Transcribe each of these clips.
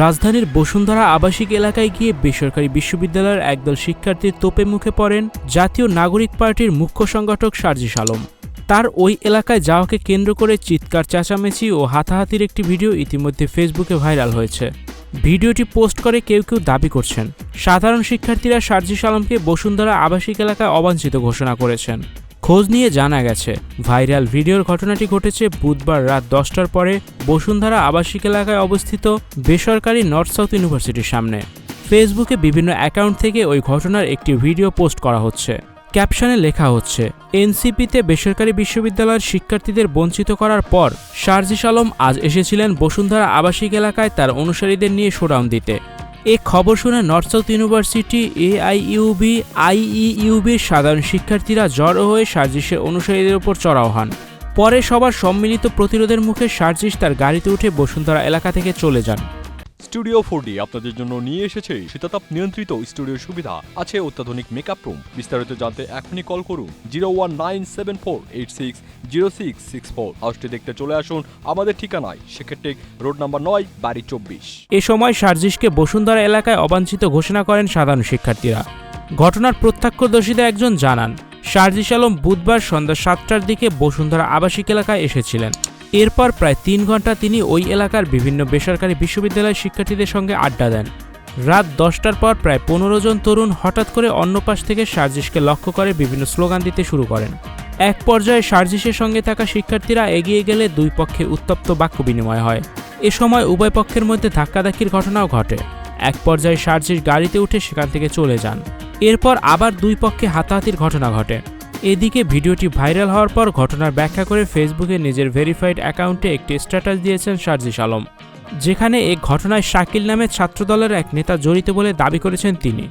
রাজধানীর বসুন্ধরা আবাসিক এলাকায় গিয়ে বেসরকারি বিশ্ববিদ্যালয়ের একদল শিক্ষার্থীর তোপে মুখে পড়েন জাতীয় নাগরিক পার্টির মুখ্য সংগঠক সার্জিস আলম তার ওই এলাকায় যাওয়াকে কেন্দ্র করে চিৎকার, চেঁচামেচি ও হাতাহাতির একটি ভিডিও ইতিমধ্যে ফেসবুকে ভাইরাল হয়েছে। ভিডিওটি পোস্ট করে কেউ কেউ দাবি করছেন। সাধারণ শিক্ষার্থীরা সার্জিস আলমকে বসুন্ধরা আবাসিক এলাকায় অবাঞ্ছিত ঘোষণা করেছেন। খোঁজ নিয়ে জানা গেছে, ভাইরাল ভিডিওর ঘটনাটি ঘটেছে বুধবার রাত দশটার পরে বসুন্ধরা আবাসিক এলাকায় অবস্থিত বেসরকারি নর্থ সাউথ ইউনিভার্সিটির সামনে। ফেসবুকে বিভিন্ন অ্যাকাউন্ট থেকে ওই ঘটনার একটি ভিডিও পোস্ট করা হচ্ছে। ক্যাপশনে লেখা হচ্ছে, এনসিপিতে বেসরকারি বিশ্ববিদ্যালয়ের শিক্ষার্থীদের বঞ্চিত করার পর শারজিস আলম আজ এসেছিলেন বসুন্ধরা আবাসিক এলাকায় তার অনুসারীদের নিয়ে শোডাউন দিতে। এ খবর শুনে নর্থ সাউথ ইউনিভার্সিটি এআইইউবি আইইউবির সাধারণ শিক্ষার্থীরা জড়ো হয়ে সার্জিসের অনুসারীদের ওপর চড়াও হন। পরে সবার সম্মিলিত প্রতিরোধের মুখে সার্জিস তার গাড়িতে উঠে বসুন্ধরা এলাকা থেকে চলে যান। স্টুডিও ফোরডি আপনাদের জন্য নিয়ে এসেছে শীতাতাপ নিয়ন্ত্রিত স্টুডিও সুবিধা। আছে অত্যাধুনিক মেকআপ রুম বিস্তারিত জানতে এখনই কল করুন zero one nine seven four eight six zero six six four হাউসটি দেখতে চলে আসুন আমাদের ঠিকানায়। সেক্ষেত্রে রোড নাম্বার নয়, বাড়ি চব্বিশ। এ সময় সার্জিসকে বসুন্ধরা এলাকায় অবাঞ্ছিত ঘোষণা করেন সাধারণ শিক্ষার্থীরা। ঘটনার প্রত্যক্ষদর্শীদের একজন জানান, সার্জিস আলম বুধবার সন্ধ্যা সাতটার দিকে বসুন্ধরা আবাসিক এলাকায় এসেছিলেন। এরপর প্রায় তিন ঘণ্টা তিনি ওই এলাকার বিভিন্ন বেসরকারি বিশ্ববিদ্যালয়ের শিক্ষার্থীদের সঙ্গে আড্ডা দেন। রাত দশটার পর প্রায় পনেরো জন তরুণ হঠাৎ করে অন্য পাশ থেকে সার্জিসকে লক্ষ্য করে বিভিন্ন স্লোগান দিতে শুরু করেন। এক পর্যায়ে সার্জিসের সঙ্গে থাকা শিক্ষার্থীরা এগিয়ে গেলে দুই পক্ষে উত্তপ্ত বাক্য বিনিময় হয়। এ সময় উভয় পক্ষের মধ্যে ধাক্কাধাক্কির ঘটনাও ঘটে। এক পর্যায়ে সার্জিস গাড়িতে উঠে সেখান থেকে চলে যান। এরপর আবার দুই পক্ষে হাতাহাতির ঘটনা ঘটে। এদিকে ভিডিওটি ভাইরাল হওয়ার পর ঘটনার ব্যাখ্যা করে ফেসবুকে নিজের ভেরিফাইড অ্যাকাউন্টে একটি স্ট্যাটাস দিয়েছেন সার্জিস আলম যেখানে এই ঘটনায় শাকিল নামে ছাত্রদলের এক নেতা জড়িত বলে দাবি করেছেন তিনি।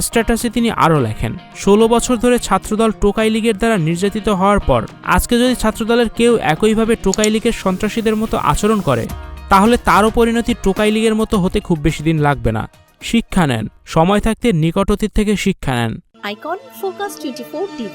স্ট্যাটাসে তিনি আরও লেখেন ষোলো বছর ধরে ছাত্রদল টোকাই লীগের দ্বারা নির্যাতিত হওয়ার পর আজকে যদি ছাত্রদলের কেউ একইভাবে টোকাই লীগের সন্ত্রাসীদের মতো আচরণ করে তাহলে তারও পরিণতি টোকাই লীগের মতো হতে খুব বেশি দিন লাগবে না। শিক্ষা নেন সময় থাকতে নিকট অতীত থেকে শিক্ষা নেন। Icon Focus 24 TV,